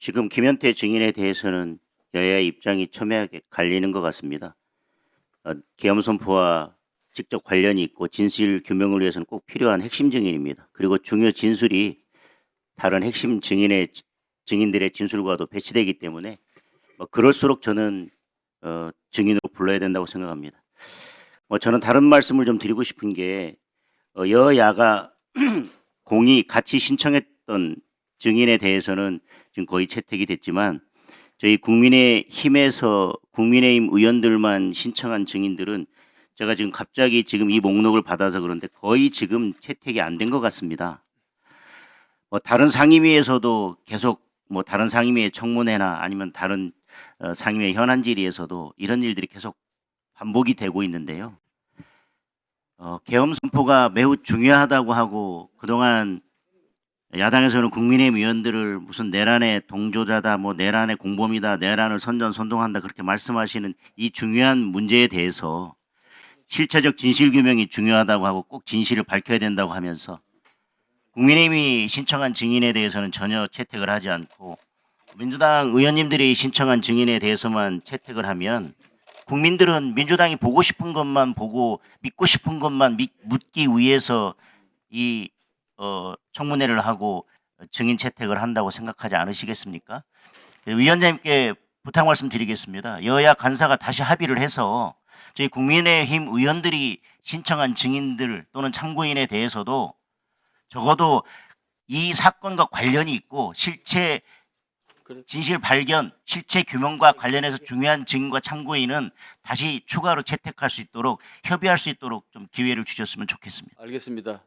지금 김현태 증인에 대해서는 여야의 입장이 첨예하게 갈리는 것 같습니다. 어, 계엄 선포와 직접 관련이 있고 진실 규명을 위해서는 꼭 필요한 핵심 증인입니다. 그리고 중요 진술이 다른 핵심 증인의 증인들의 진술과도 배치되기 때문에 뭐 그럴수록 저는 어, 증인으로 불러야 된다고 생각합니다. 뭐 저는 다른 말씀을 좀 드리고 싶은 게 어, 여야가 공이 같이 신청했던 증인에 대해서는 지금 거의 채택이 됐지만 저희 국민의 힘에서 국민의힘 의원들만 신청한 증인들은 제가 지금 갑자기 지금 이 목록을 받아서 그런데 거의 지금 채택이 안 된 것 같습니다. 뭐 다른 상임위에서도 계속 뭐 다른 상임위의 청문회나 아니면 다른 어, 상임위 현안 질의에서도 이런 일들이 계속 반복이 되고 있는데요. 어, 계엄 선포가 매우 중요하다고 하고 그동안 야당에서는 국민의힘 의원들을 무슨 내란의 동조자다, 뭐 내란의 공범이다, 내란을 선전 선동한다 그렇게 말씀하시는 이 중요한 문제에 대해서 실체적 진실 규명이 중요하다고 하고 꼭 진실을 밝혀야 된다고 하면서 국민의힘이 신청한 증인에 대해서는 전혀 채택을 하지 않고 민주당 의원님들이 신청한 증인에 대해서만 채택을 하면 국민들은 민주당이 보고 싶은 것만 보고 믿고 싶은 것만 믿- 묻기 위해서 이 어, 청문회를 하고 증인 채택을 한다고 생각하지 않으시겠습니까? 위원장님께 부탁 말씀드리겠습니다. 여야 간사가 다시 합의를 해서 저희 국민의힘 의원들이 신청한 증인들 또는 참고인에 대해서도 적어도 이 사건과 관련이 있고 실체 그래. 진실 발견, 실체 규명과 관련해서 중요한 증인과 참고인은 다시 추가로 채택할 수 있도록 협의할 수 있도록 좀 기회를 주셨으면 좋겠습니다. 알겠습니다.